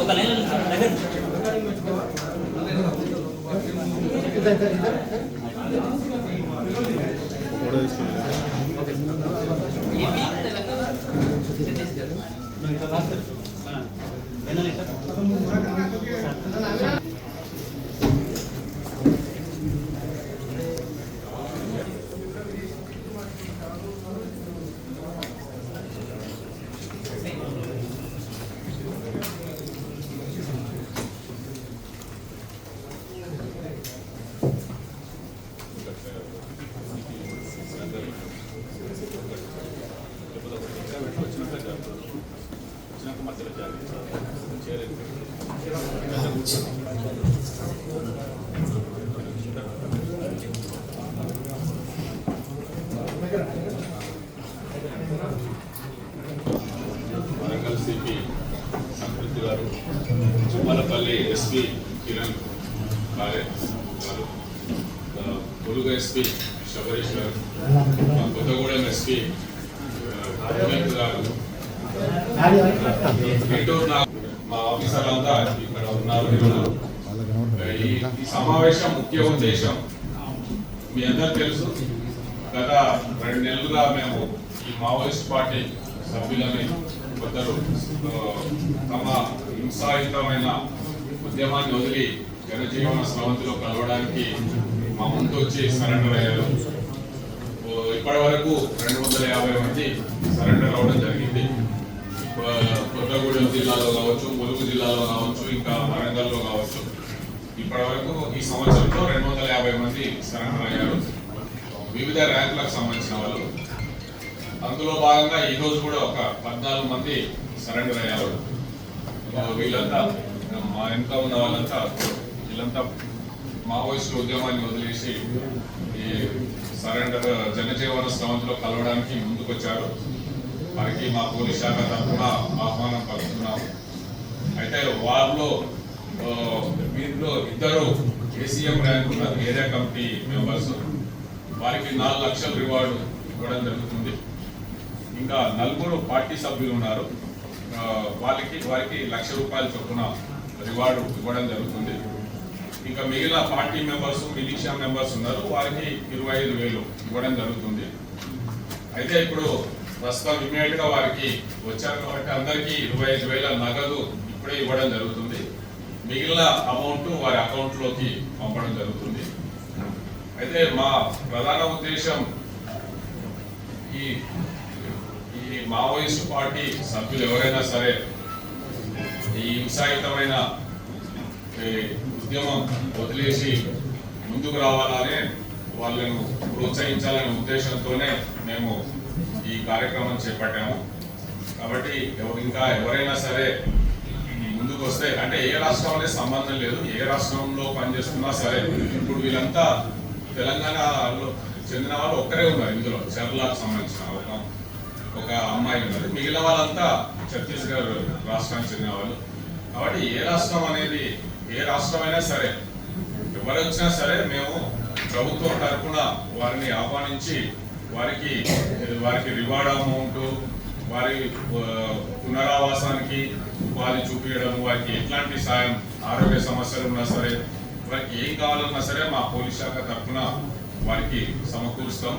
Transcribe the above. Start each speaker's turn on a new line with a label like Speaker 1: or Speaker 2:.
Speaker 1: ఒక లైన్ దగ్గర इधर इधर इधर बड़ा इसमें ये भी तेलंगाना छत्तीसगढ़
Speaker 2: వరంగల్ సిపి సంతృప్తి గారు చుమ్మలపల్లి ఎస్పీ కిరణ్ కాలే గారు ఆ, ఎస్పీ శబరీష్ గారు కొత్తగూడెం ఎస్పీ రమేష్ గారు. మా నా- అంతా ఇక్కడ ఉన్నారు ఈ సమావేశం ముఖ్య ఉద్దేశం మీ అందరు తెలుసు గత రెండు నెలలుగా మేము ఈ మావోయిస్ట్ పార్టీ సభ్యులని కొందరు తమ హింసాయుతమైన ఉద్యమాన్ని వదిలి జనజీవన స్రవంతిలో కలవడానికి మా ముందు వచ్చి సరెండర్ అయ్యారు. ఇప్పటి వరకు రెండు వందల యాభై మంది సరెండర్ అవ్వడం జరిగింది. కొత్తగూడెం జిల్లాలో కావచ్చు ములుగు జిల్లాలో కావచ్చు ఇంకా వరంగల్లో కావచ్చు. ఇప్పటి వరకు ఈ సంవత్సరంలో రెండు వందల యాభై మంది సరెండర్ అయ్యారు. వివిధ ర్యాంకులకు సంబంధించిన వాళ్ళు. అందులో భాగంగా ఈరోజు కూడా ఒక పద్నాలుగు మంది సరెండర్ అయ్యారు. వీళ్ళంతా మా వెనుక ఉన్న వాళ్ళంతా వీళ్ళంతా మావోయిస్టు ఉద్యమాన్ని వదిలేసి ఈ సరెండర్ జనజీవన స్రవంతిలో కలవడానికి ముందుకొచ్చారు. వారికి మా పోలీస్ శాఖ తరఫున ఆహ్వానం పలుకుతున్నాము. అయితే వారిలో వీరిలో ఇద్దరు ఏసీఎం ర్యాంక్ ఉన్న ఏరియా కమిటీ మెంబర్స్. వారికి నాలుగు లక్షల రివార్డు ఇవ్వడం జరుగుతుంది. ఇంకా నలుగురు పార్టీ సభ్యులు ఉన్నారు. వాళ్ళకి వారికి లక్ష రూపాయల చొప్పున రివార్డు ఇవ్వడం జరుగుతుంది. ఇంకా మిగిలిన పార్టీ మెంబర్స్ మిలిషియా మెంబర్స్ ఉన్నారు. వారికి ఇరవై ఐదు వేలు ఇవ్వడం జరుగుతుంది. అయితే ఇప్పుడు ప్రస్తుతం ఇమీడియట్గా వారికి వచ్చారు కాబట్టి అందరికీ ఇరవై ఐదు వేల నగదు ఇప్పుడే ఇవ్వడం జరుగుతుంది. మిగిలిన అమౌంట్ వారి అకౌంట్లోకి పంపడం జరుగుతుంది. అయితే మా ప్రధాన ఉద్దేశం ఈ ఈ మావోయిస్ట్ పార్టీ సభ్యులు ఎవరైనా సరే ఈ హింసాయుతమైన ఈ ఉద్యమం వదిలేసి ముందుకు రావాలనే వాళ్ళను ప్రోత్సహించాలనే ఉద్దేశంతోనే మేము ఈ కార్యక్రమం చేపట్టాము. కాబట్టి ఇంకా ఎవరైనా సరే ముందుకు వస్తే అంటే ఏ రాష్ట్రం అనేది సంబంధం లేదు ఏ రాష్ట్రంలో పనిచేస్తున్నా సరే ఇప్పుడు వీళ్ళంతా తెలంగాణలో చెందిన వాళ్ళు ఒక్కరే ఉన్నారు ఇందులో. చర్లకు సంబంధించిన ఒక ఒక అమ్మాయి ఉన్నారు మిగిలిన వాళ్ళంతా ఛత్తీస్గఢ్ రాష్ట్రానికి చెందిన వాళ్ళు. కాబట్టి ఏ రాష్ట్రం అనేది ఏ రాష్ట్రమైనా సరే ఎవరు వచ్చినా సరే మేము ప్రభుత్వం తరఫున వారిని ఆహ్వానించి వారికి వారికి రివార్డ్ అమౌంట్ వారి పునరావాసానికి ఉపాధి చూపించడం వారికి ఎట్లాంటి సాయం ఆరోగ్య సమస్యలు ఉన్నా సరే వారికి ఏం కావాలన్నా సరే మా పోలీస్ శాఖ తరఫున వారికి సమకూరుస్తాం.